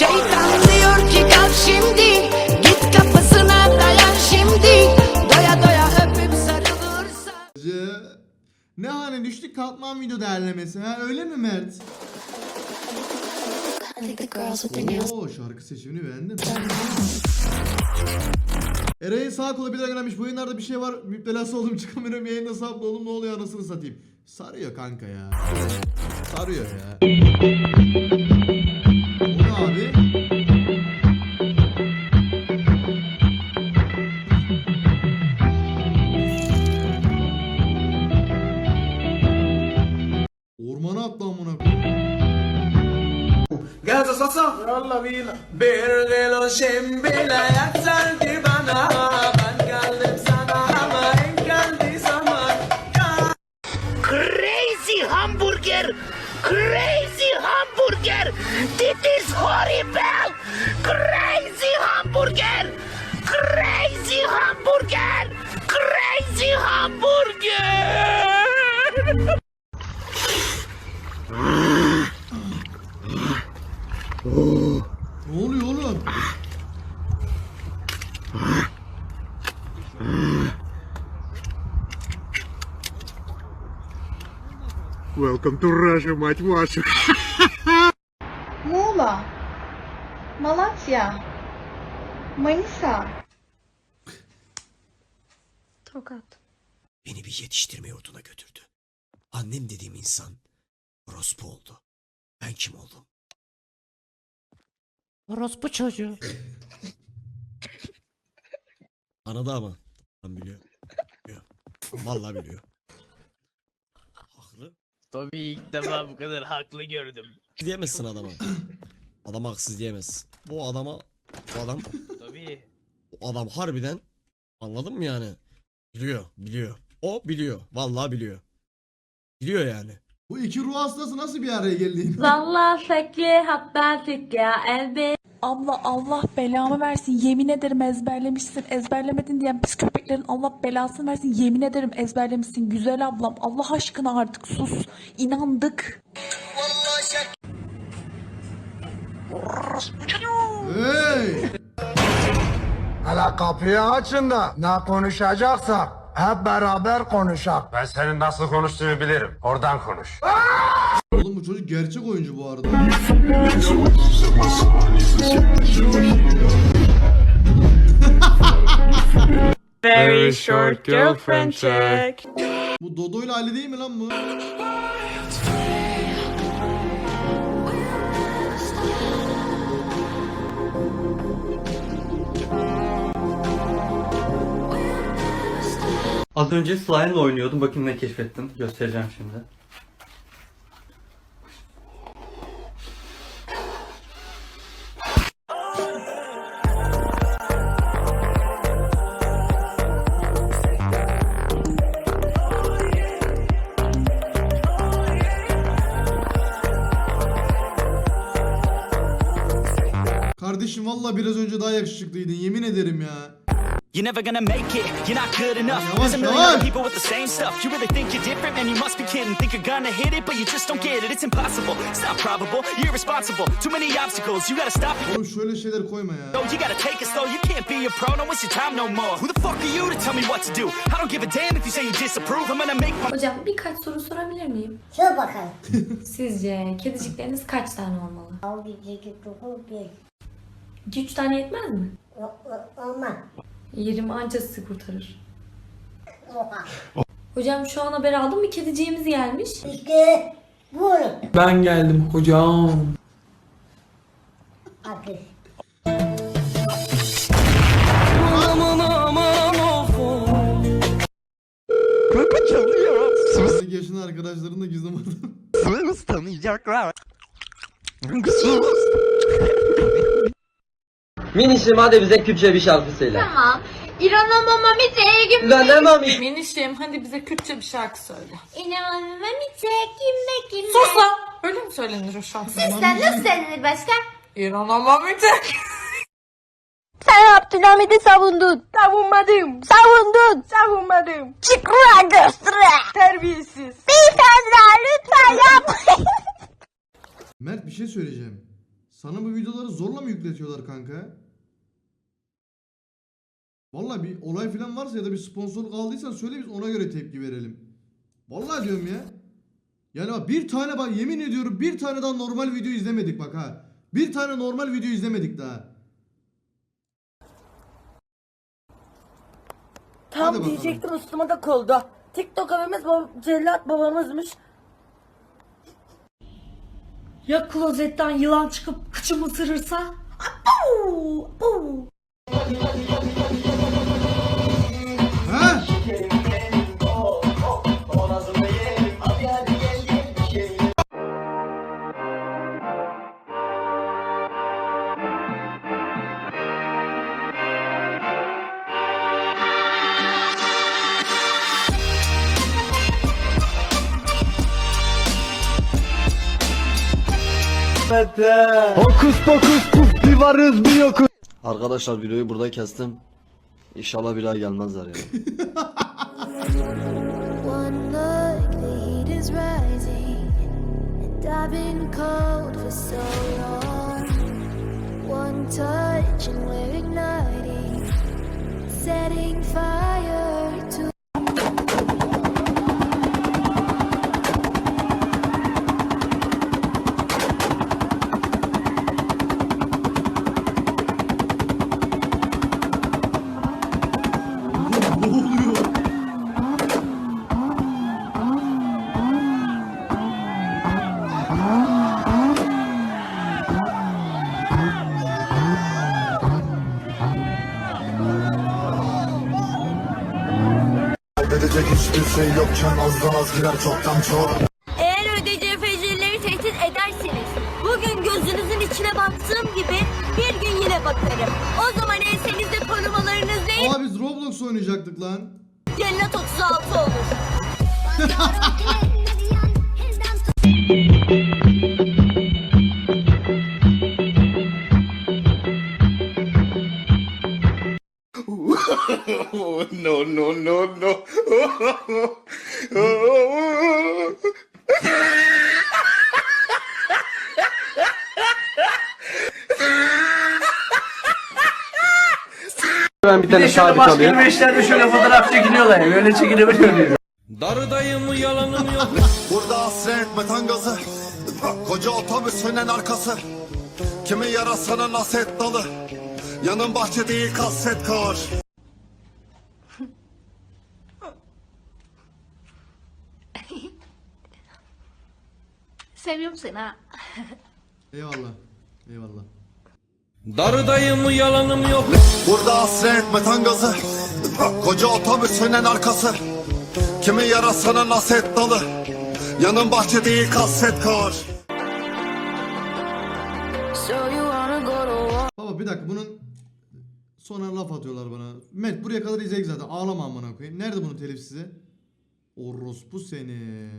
Şeytan diyor ki kalk şimdi Git kapısına dayan şimdi Doya doya öpüp sarılırsa C- Ne hani düştük kalkmam video derlemesi ha öyle mi Mert? Oo şarkı seçimini beğendim. Eray'ın sağ kolu bir lira göndermiş. Bu yayınlarda bir şey var. Müptelası oldum çıkamıyorum. Yayında saplı oğlum ne oluyor anasını satayım. Sarıyor kanka ya. Sarıyor ya. Ormana attı amına. Gaza sasa Yalla bina Bir gelo şembile yaksandı bana. Ben geldim sana ama en geldi zaman crazy hamburger crazy hamburger. This is horrible. Crazy Welcome to Russia, мать вашу. Muğla, Malatya, Manisa. Tokat. Beni bir yetiştirme yurduna götürdü. Annem dediğim insan orospu oldu. Ben kim oldum? Orospu çocuğu Anladı ama. Ben biliyor. biliyor. Vallahi biliyor. Tabii ilk defa bu kadar haklı gördüm. Diyemezsin adama. Adam haksız diyemezsin. Bu adama bu adam Tabii. o adam harbiden anladın mı yani? Biliyor, biliyor. O biliyor. Vallahi biliyor. Biliyor yani. Bu iki ruh hastası nasıl bir araya geldi? Zalla sekli hatta ya elbe. Abla Allah belamı versin. Yemin ederim ezberlemişsin. Ezberlemedin diyen biz köpeklerin Allah belasını versin. Yemin ederim ezberlemişsin. Güzel ablam. Allah aşkına artık sus. İnandık. Hey! Hala kapıyı açın da ne konuşacaksak hep beraber konuşak. Ben senin nasıl konuştuğunu bilirim. Oradan konuş. Oğlum bu çocuk gerçek oyuncu bu arada. Very short girlfriend check Bu Dodo ile Ali değil mi lan bu? Az önce slime oynuyordum. Bakın ne keşfettim. Göstereceğim şimdi. Kardeşim valla biraz önce daha yakışıklıydın yemin ederim ya. You're never gonna make it, you're not good enough There's a million other people with the same stuff You really think you're different, man, you must be kidding Think you're gonna hit it, but you just don't get it It's impossible, it's not probable, you're irresponsible Too many obstacles, you gotta stop it Oğlum şöyle şeyler koyma ya. Yo, you gotta take it slow, you can't be a pro, don't waste your time no more Who the fuck are you to tell me what to do? I don't give a damn if you say you disapprove I'm gonna make my Hocam birkaç soru sorabilir miyim? Sor bakalım. Sizce kedicikleriniz kaç tane olmalı? Al gidecek dokun bir. 2-3 tane yetmez mi? Olmaz. 20 anca sizi kurtarır. Oha. Hocam şu an haber aldım bir kediciğimiz gelmiş. İşte bu. Ben geldim hocam Akıl. Sonraki yaşında arkadaşların da gizli Minişim hadi bize Kürtçe bir şarkı söyle. Tamam. İranamama mitegim. Lan ne mami? Minişim hadi bize Kürtçe bir şarkı söyle. İranamama mitegim kim Sus lan. Öyle mi söylenir o şarkı? Sen nasıl söylenir başka? İnanamam tek. Sen Abdülhamid'i savundun. Savunmadım. Savundun. Savunmadım. Çıkra göstere. Terbiyesiz. Beyefendiler lütfen yapmayın. Mert bir şey söyleyeceğim. Sana bu videoları zorla mı yükletiyorlar kanka? Vallahi bir olay falan varsa ya da bir sponsorluk aldıysan söyle biz ona göre tepki verelim. Vallahi diyorum ya. Yani bak bir tane bak yemin ediyorum bir tane daha normal video izlemedik bak ha. Bir tane normal video izlemedik daha. Hadi Tam bakalım. diyecektim üstüme de koldu. TikTok abimiz bab cellat babamızmış. Ya klozetten yılan çıkıp kıçımı ısırırsa? Abu, abu. Arkadaşlar videoyu burada kestim. İnşallah bir daha gelmezler ya. One look, the heat is rising, and I've been cold for so long. Kaybedecek hiçbir şey yokken azdan az girer çoktan çok Eğer ödeyeceği fecirleri tehdit ederseniz bugün gözünüzün içine baktığım gibi bir gün yine bakarım. O zaman ensenizde korumalarınız değil Aa biz Roblox oynayacaktık lan. cennet 36 olur. No no no no Ben bir Bir de şöyle başka yürüyüşlerde şöyle fotoğraf çekiliyorlar. Böyle çekilebiliyor. Darıdayım yalanım yok. Burada hasret metan gazı Koca otobüsünün arkası Kimi yarasının aset dalı Yanın bahçe değil kaset kar Seviyorum seni ha. Eyvallah. Eyvallah. Darıdayım yalanım yok. Burada hasret metan gazı Koca otobüsünün arkası Kimi yarasının aset dalı Yanın bahçe değil kaset kar So you wanna go to war? Baba bir dakika bunun sonra laf atıyorlar bana. Met buraya kadar izleyecek zaten. Ağlama amına koyayım. Nerede bunun telif size? Orospu seni.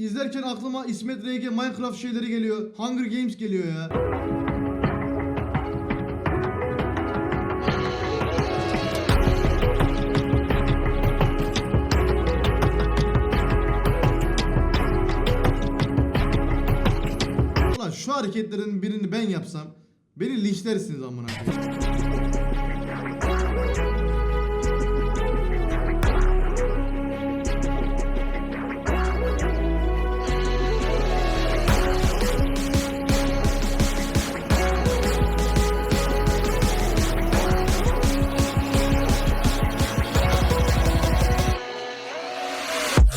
İzlerken aklıma İsmet RG Minecraft şeyleri geliyor. Hunger Games geliyor ya. Ulan şu hareketlerin birini ben yapsam beni linçlersiniz amına koyayım.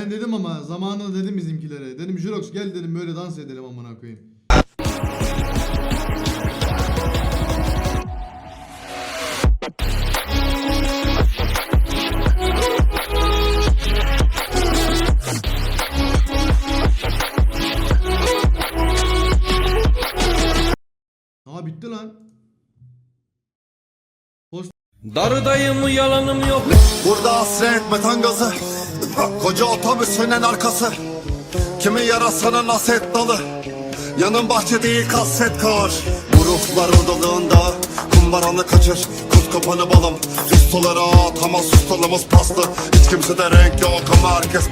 Ben dedim ama zamanında dedim bizimkilere. Dedim Jirox gel dedim böyle dans edelim amına koyayım. Aa bitti lan. Darıdayım yalanım yok Burada hasret metan gazı Koca otobüsünün arkası. Kimi yarasının aset dalı. Yanın bahçe değil kaset kar. Bu ruhlar odalığında Kumbaranı kaçır. Kuz kapanı balım. Ustalara atamaz ustalımız paslı Hiç kimse de renk yok ama herkes